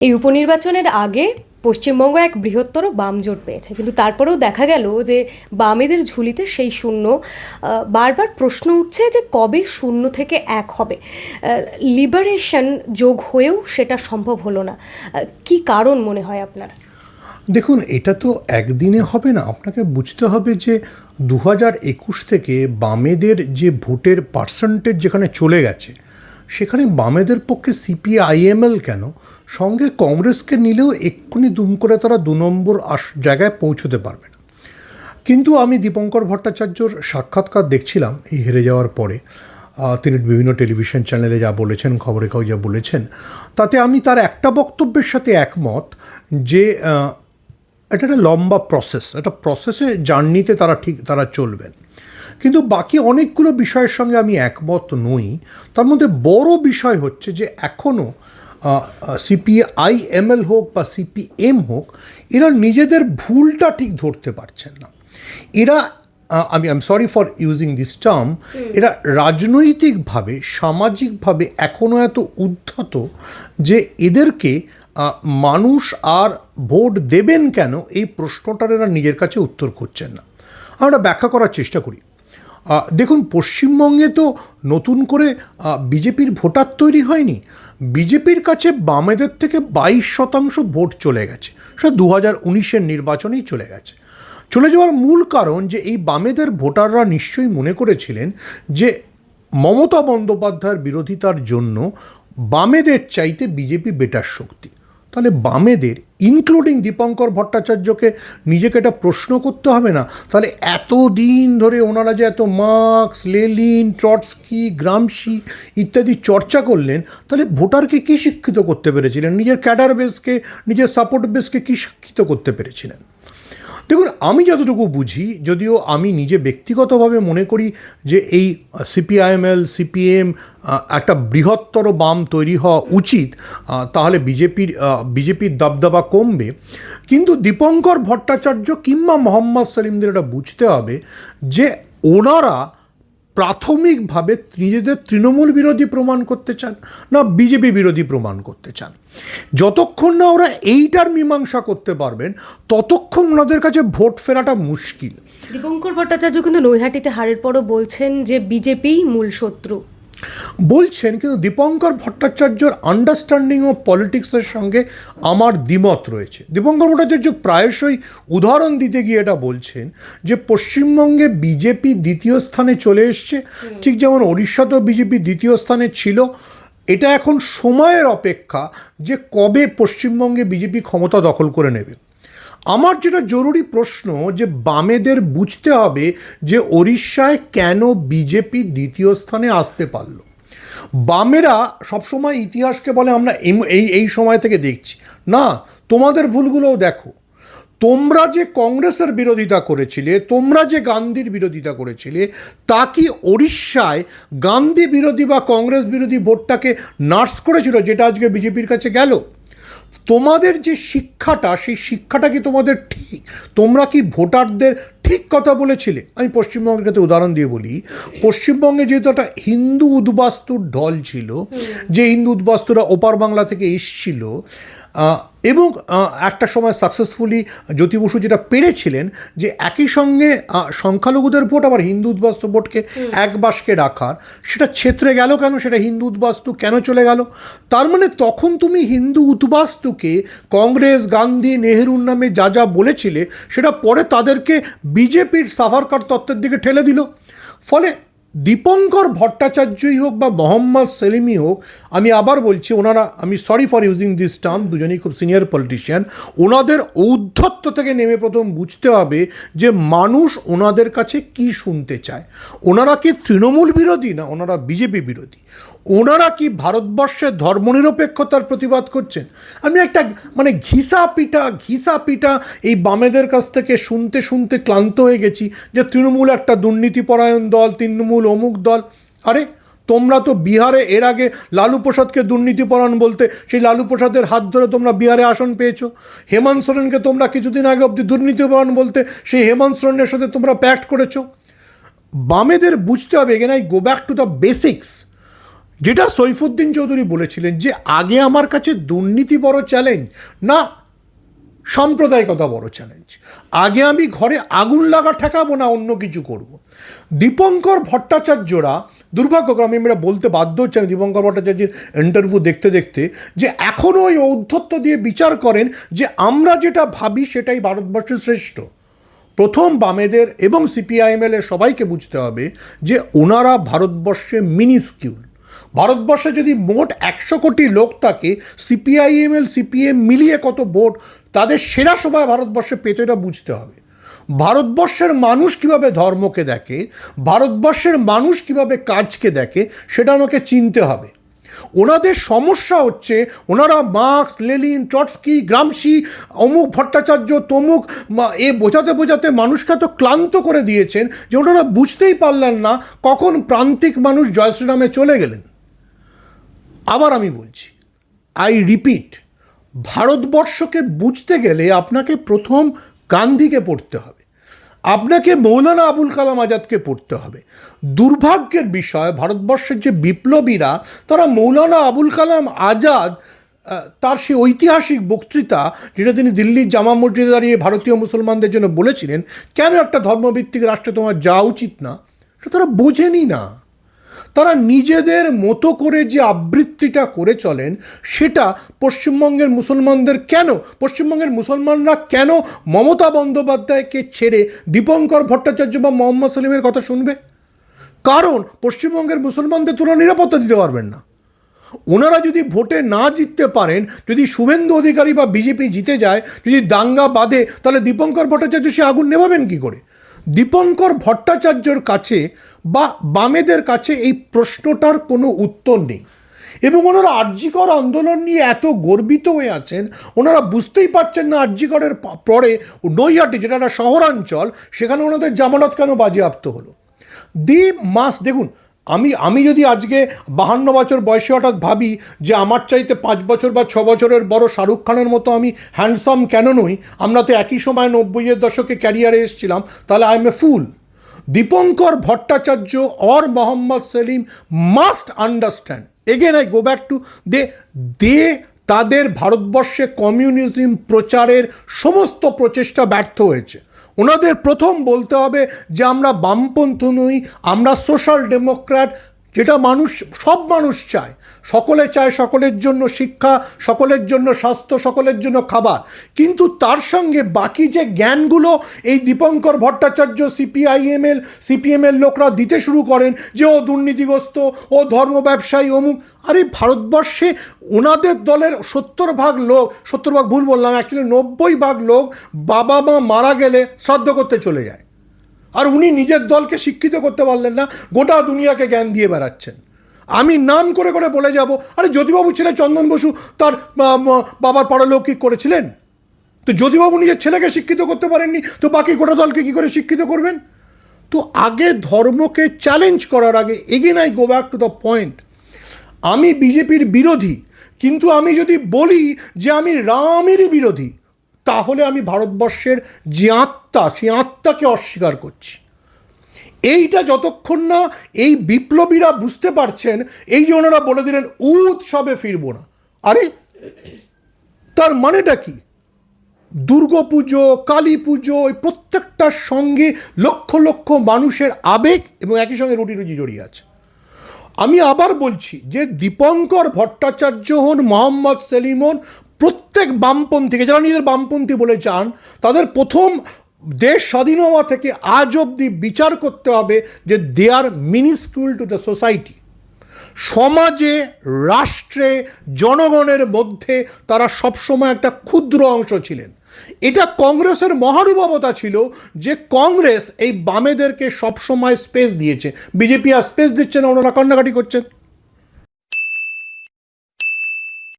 এই উপনির্বাচনের আগে পশ্চিমবঙ্গ এক বৃহত্তর বাম জোট পেয়েছে। কিন্তু তারপরেও দেখা গেল যে বামেদের ঝুলিতে সেই শূন্য বারবার প্রশ্ন উঠছে যে কবে শূন্য থেকে এক হবে। লিবারেশন যোগ হয়েও সেটা সম্ভব হলো না। কি কারণ মনে হয় আপনার? দেখুন, এটা তো একদিনে হবে না। আপনাকে বুঝতে হবে যে দু একুশ থেকে বামেদের যে ভোটের পার্সেন্টেজ যেখানে চলে গেছে সেখানে বামেদের পক্ষে সিপিআইএমএল কেন? সঙ্গে কংগ্রেসকে নিলেও এক্ষুনি দুম করে তারা দু নম্বর আস জায়গায় পৌঁছতে পারবে না। কিন্তু আমি দীপঙ্কর ভট্টাচার্যর সাক্ষাৎকার দেখছিলাম, এই হেরে যাওয়ার পরে। তিনি বিভিন্ন টেলিভিশন চ্যানেলে যা বলেছেন খবরে কাগজে যা বলেছেন, তাতে আমি তার একটা বক্তব্যের সাথে একমত যে এটা একটা লম্বা প্রসেস একটা প্রসেসে জার্নিতে তারা ঠিক, তারা চলবেন। কিন্তু বাকি অনেকগুলো বিষয়ের সঙ্গে আমি একমত নই। তার মধ্যে বড় বিষয় হচ্ছে যে এখনও সিপিআইএমএল হোক বা সিপিএম হোক এরা নিজেদের ভুলটা ঠিক ধরতে পারছেন না। এরা আমি I am sorry for using this term এরা রাজনৈতিকভাবে সামাজিকভাবে এখনও এত উদ্ধত যে এদেরকে মানুষ আর ভোট দেবেন কেন এই প্রশ্নটার এরা নিজের কাছে উত্তর করছেন না। আমরা ব্যাখ্যা করার চেষ্টা করি। দেখুন, পশ্চিমবঙ্গে তো নতুন করে বিজেপির ভোটার তৈরি হয়নি। বিজেপির কাছে বামেদের থেকে বাইশ শতাংশ ভোট চলে গেছে। সেটা দু হাজার উনিশের নির্বাচনেই চলে গেছে। চলে যাওয়ার মূল কারণ যে, এই বামেদের ভোটাররা নিশ্চয়ই মনে করেছিলেন যে, মমতা বন্দ্যোপাধ্যায়ের বিরোধিতার জন্য বামেদের চাইতে বিজেপি বেটার শক্তি। তাহলে বামেদের ইনক্লুডিং দীপঙ্কর ভট্টাচার্যকে নিজেকে এটা প্রশ্ন করতে হবে না। তাহলে এত দিন ধরে ওনারা যে এত মার্কস, লেলিন চটস্কি গ্রামসি ইত্যাদি চর্চা করলেন, তাহলে ভোটারকে কী শিক্ষিত করতে পেরেছিলেন? নিজের ক্যাডার বেসকে, নিজের সাপোর্ট বেসকে কী শিক্ষিত করতে পেরেছিলেন? দেখুন, আমি যতটুকু বুঝি, যদিও আমি নিজে ব্যক্তিগতভাবে মনে করি যে এই সিপিআইএমএল, সিপিএম একটা বৃহত্তর বাম তৈরি হওয়া উচিত তাহলে বিজেপির বিজেপির দাবদাবা কমবে। কিন্তু দীপঙ্কর ভট্টাচার্য কিংবা মোহাম্মদ সালিমদের এটা বুঝতে হবে যে ওনারা প্রাথমিকভাবে নিজেদের তৃণমূল বিরোধী প্রমাণ করতে চান না বিজেপি বিরোধী প্রমাণ করতে চান। যতক্ষণ না ওরা এইটার মীমাংসা করতে পারবেন, ততক্ষণ ওনাদের কাছে ভোট ফেরাটা মুশকিল। দীপঙ্কর ভট্টাচার্য কিন্তু নৈহাটিতে হারের পরও বলছেন যে বিজেপিই মূল শত্রু। বলছেন কিন্তু দীপঙ্কর ভট্টাচার্যর আন্ডারস্ট্যান্ডিং অফ পলিটিক্সের সঙ্গে আমার দ্বিমত রয়েছে। দীপঙ্কর ভট্টাচার্য প্রায়শই উদাহরণ দিতে গিয়ে এটা বলছেন যে পশ্চিমবঙ্গে বিজেপি দ্বিতীয় স্থানে চলে এসছে। ঠিক যেমন ওড়িশাতেও বিজেপি দ্বিতীয় স্থানে ছিল। এটা এখন সময়ের অপেক্ষা যে কবে পশ্চিমবঙ্গে বিজেপি ক্ষমতা দখল করে নেবে। আমার যেটা জরুরি প্রশ্ন যে বামেদের বুঝতে হবে যে ওড়িশায় কেন বিজেপি দ্বিতীয় স্থানে আসতে পারল। বামেরা সবসময় ইতিহাসকে বলে আমরা এই এই সময় থেকে দেখছি। না, তোমাদের ভুলগুলোও দেখো। তোমরা যে কংগ্রেসের বিরোধিতা করেছিলে, তোমরা যে গান্ধীর বিরোধিতা করেছিলে, তা কি ওড়িশায় গান্ধী বিরোধী বা কংগ্রেস বিরোধী ভোটটাকে নার্স করেছিল, যেটা আজকে বিজেপির কাছে গেল? তোমাদের যে শিক্ষাটা সেই শিক্ষাটা কি তোমাদের ঠিক? তোমরা কি ভোটারদের ঠিক কথা বলেছিলে? আমি পশ্চিমবঙ্গের ক্ষেত্রে উদাহরণ দিয়ে বলি পশ্চিমবঙ্গে যেহেতু একটা হিন্দু উদ্বাস্তুর ঢল ছিল যে হিন্দু উদ্বাস্তুরা ওপার বাংলা থেকে এসছিল এবং একটা সময় সাকসেসফুলি জ্যোতি বসু যেটা পেরেছিলেন যে একই সঙ্গে সংখ্যালঘুদের ভোট আবার হিন্দু উদ্বাস্তু ভোটকে এক বাসকে রাখার সেটা ছেত্রে গেল কেন? সেটা হিন্দু উদ্বাস্তু কেন চলে গেল? তার মানে তখন তুমি হিন্দু উদ্বাস্তুকে কংগ্রেস গান্ধী নেহরুর নামে যা যা বলেছিলে সেটা পরে তাদেরকে বিজেপির সাভারকার তত্ত্বের দিকে ঠেলে দিল। ফলে দীপঙ্কর ভট্টাচার্যই হোক বা মোহাম্মদ সেলিমই হোক, আমি আবার বলছি ওনারা, আমি sorry for using this term দুজনেই খুব সিনিয়র পলিটিশিয়ান ওনাদের ঔদ্ধত্য থেকে নেমে প্রথম বুঝতে হবে যে মানুষ ওনাদের কাছে কি শুনতে চায়। ওনারা কি তৃণমূল বিরোধী না ওনারা বিজেপি বিরোধী? ওনারা কি ভারতবর্ষের ধর্মনিরপেক্ষতার প্রতিবাদ করছেন? আমি একটা মানে ঘিসা পিটা ঘিসা পিটা এই বামেদের কাছ থেকে শুনতে শুনতে ক্লান্ত হয়ে গেছি যে তৃণমূল একটা দুর্নীতিপরায়ণ দল, তৃণমূল অমুক দল। আরে, তোমরা তো বিহারে এর আগে লালু প্রসাদকে দুর্নীতিপরায়ণ বলতে, সেই লালু প্রসাদের হাত ধরে তোমরা বিহারে আসন পেয়েছ। হেমন্ত সোরেনকে তোমরা কিছুদিন আগে অবধি দুর্নীতিপরায়ণ বলতে, সেই হেমন্ত সোরেনের সাথে তোমরা প্যাক্ট করেছ। বামেদের বুঝতে হবে এখানে I go back to the basics যেটা সৈফুদ্দিন চৌধুরী বলেছিলেন যে আগে আমার কাছে দুর্নীতি বড় চ্যালেঞ্জ না সাম্প্রদায়িকতা বড় চ্যালেঞ্জ আগে আমি ঘরে আগুন লাগা ঠেকাবো না অন্য কিছু করব। দীপঙ্কর ভট্টাচার্যরা, দুর্ভাগ্যক্রমে আমরা বলতে বাধ্য হচ্ছে, আমি দীপঙ্কর ভট্টাচার্যের ইন্টারভিউ দেখতে দেখতে, যে এখনও ওই ঔদ্ধত্য দিয়ে বিচার করেন যে আমরা যেটা ভাবি সেটাই ভারতবর্ষের শ্রেষ্ঠ। প্রথম বামেদের এবং সিপিআইএমএল এর সবাইকে বুঝতে হবে যে ওনারা ভারতবর্ষে মিনিস্কিউল ভারতবর্ষে যদি মোট একশো কোটি লোক থাকে সিপিআইএমএল সিপিএম মিলিয়ে কত ভোট, তাদের সেরা সময় ভারতবর্ষে পেতে এটা বুঝতে হবে। ভারতবর্ষের মানুষ কীভাবে ধর্মকে দেখে, ভারতবর্ষের মানুষ কীভাবে কাজকে দেখে, সেটা আমাকে চিনতে হবে। ওনাদের সমস্যা হচ্ছে, ওনারা মার্কস লেলিন ট্রটস্কি গ্রামসি, অমুক ভট্টাচার্য, তমুক এ বোঝাতে বোঝাতে মানুষকে তো ক্লান্ত করে দিয়েছেন যে ওনারা বুঝতেই পারলেন না কখন প্রান্তিক মানুষ জয়শ্রীরামে চলে গেলেন। আবার আমি বলছি আই রিপিট ভারতবর্ষকে বুঝতে গেলে আপনাকে প্রথম গান্ধীকে পড়তে হবে। আপনাকে মৌলানা আবুল কালাম আজাদকে পড়তে হবে। দুর্ভাগ্যের বিষয়, ভারতবর্ষের যে বিপ্লবীরা, তারা মৌলানা আবুল কালাম আজাদ তার সেই ঐতিহাসিক বক্তৃতা যেটা তিনি দিল্লির জামা মসজিদে দাঁড়িয়ে ভারতীয় মুসলমানদের জন্য বলেছিলেন, কেন একটা ধর্মভিত্তিক রাষ্ট্রে তোমার যাওয়া উচিত না? সেটা তারা বোঝেনি না। তারা নিজেদের মতো করে যে আবৃত্তিটা করে চলেন, সেটা পশ্চিমবঙ্গের মুসলমানদের কেন, পশ্চিমবঙ্গের মুসলমানরা কেন মমতা বন্দ্যোপাধ্যায়কে ছেড়ে দীপঙ্কর ভট্টাচার্য বা মোহাম্মদ সেলিমের কথা শুনবে? কারণ পশ্চিমবঙ্গের মুসলমানদের তুলনা নিরাপত্তা দিতে পারবেন না। ওনারা যদি ভোটে না জিততে পারেন, যদি শুভেন্দু অধিকারী বা বিজেপি জিতে যায়, যদি দাঙ্গা বাঁধে, তাহলে দীপঙ্কর ভট্টাচার্য সে আগুন নেভাবেন কি করে? দীপঙ্কর ভট্টাচার্যর কাছে বা বামেদের কাছে এই প্রশ্নটার কোনো উত্তর নেই। এবং ওনারা আর্যিকর আন্দোলন নিয়ে এত গর্বিত হয়ে আছেন, ওনারা বুঝতেই পারছেন না আর্যিকরের পরে নৈহাটি, যেটা শহরাঞ্চল, সেখানে ওনাদের জামানত কেন বাজেয়াপ্ত হলো? দি মাস, দেখুন আমি আমি যদি আজকে বাহান্ন বছর বয়সে হঠাৎ ভাবি যে আমার চাইতে পাঁচ বছর বা ছ বছরের বড় শাহরুখ খানের মতো আমি হ্যান্ডসাম কেন নই, আমরা তো একই সময় নব্বইয়ের দশকে ক্যারিয়ারে এসেছিলাম, তাহলে I am a fool Dipankar Bhattacharya or Mohammed Salim must understand again I go back to the the তাদের ভারতবর্ষে কমিউনিজম প্রচারের সমস্ত প্রচেষ্টা ব্যর্থ হয়েছে। ওনাদের প্রথম বলতে হবে যে আমরা বামপন্থ নই আমরা সোশ্যাল ডেমোক্র্যাট যেটা মানুষ, সব মানুষ চায়। সকলে চায় সকলের জন্য শিক্ষা, সকলের জন্য স্বাস্থ্য, সকলের জন্য খাবার। কিন্তু তার সঙ্গে বাকি যে জ্ঞানগুলো এই দীপঙ্কর ভট্টাচার্য, সিপিআইএমএল, সিপিএমের লোকরা দিতে শুরু করেন যে ও দুর্নীতিগ্রস্ত, ও ধর্ম ব্যবসায়ী, অমুক। আরে ভারতবর্ষে ওনাদের দলের সত্তর ভাগ লোক, সত্তর ভাগ ভুল বললাম অ্যাকচুয়ালি নব্বই ভাগ লোক বাবা মা মারা গেলে শ্রাদ্ধ করতে চলে যায়। আর উনি নিজের দলকে শিক্ষিত করতে পারলেন না, গোটা দুনিয়াকে জ্ঞান দিয়ে বেড়াচ্ছেন। আমি নাম করে করে বলে যাব, আরে জ্যোতিবাবু ছেলে চন্দন বসু তার বাবার পারলৌকিক করেছিলেন? তো জ্যোতিবাবু নিজের ছেলেকে শিক্ষিত করতে পারেননি, তো বাকি গোটা দলকে কী করে শিক্ষিত করবেন? তো আগে ধর্মকে চ্যালেঞ্জ করার আগে again I go back to the point আমি বিজেপির বিরোধী, কিন্তু আমি যদি বলি যে আমি রামেরই বিরোধী তাহলে আমি ভারতবর্ষের যে আত্মা সেই আত্মাকে অস্বীকার করছি। এইটা যতক্ষণ না এই বিপ্লবীরা বুঝতে পারছেন, এই যে ওনারা বলে দিলেন, উৎসবে ফিরবো না। আরে, তার মানেটা কি? দুর্গাপুজো কালী পুজো এই প্রত্যেকটার সঙ্গে লক্ষ লক্ষ মানুষের আবেগ এবং একই সঙ্গে রুটি রুজি জড়িয়ে আছে। আমি আবার বলছি যে দীপঙ্কর ভট্টাচার্য হন, মোহাম্মদ সেলিম হন প্রত্যেক বামপন্থীকে, যারা নিজেদের বামপন্থী বলে চান, তাদের প্রথম দেশ স্বাধীন হওয়া থেকে আজ অবধি বিচার করতে হবে যে they are minuscule to the society সমাজে, রাষ্ট্রে, জনগণের মধ্যে তারা সবসময় একটা ক্ষুদ্র অংশ ছিলেন। এটা কংগ্রেসের মহানুভবতা ছিল যে কংগ্রেস এই বামেদেরকে সবসময় স্পেস দিয়েছে। বিজেপি আর স্পেস দিচ্ছে না, ওনারা কান্নাকাটি করছেন।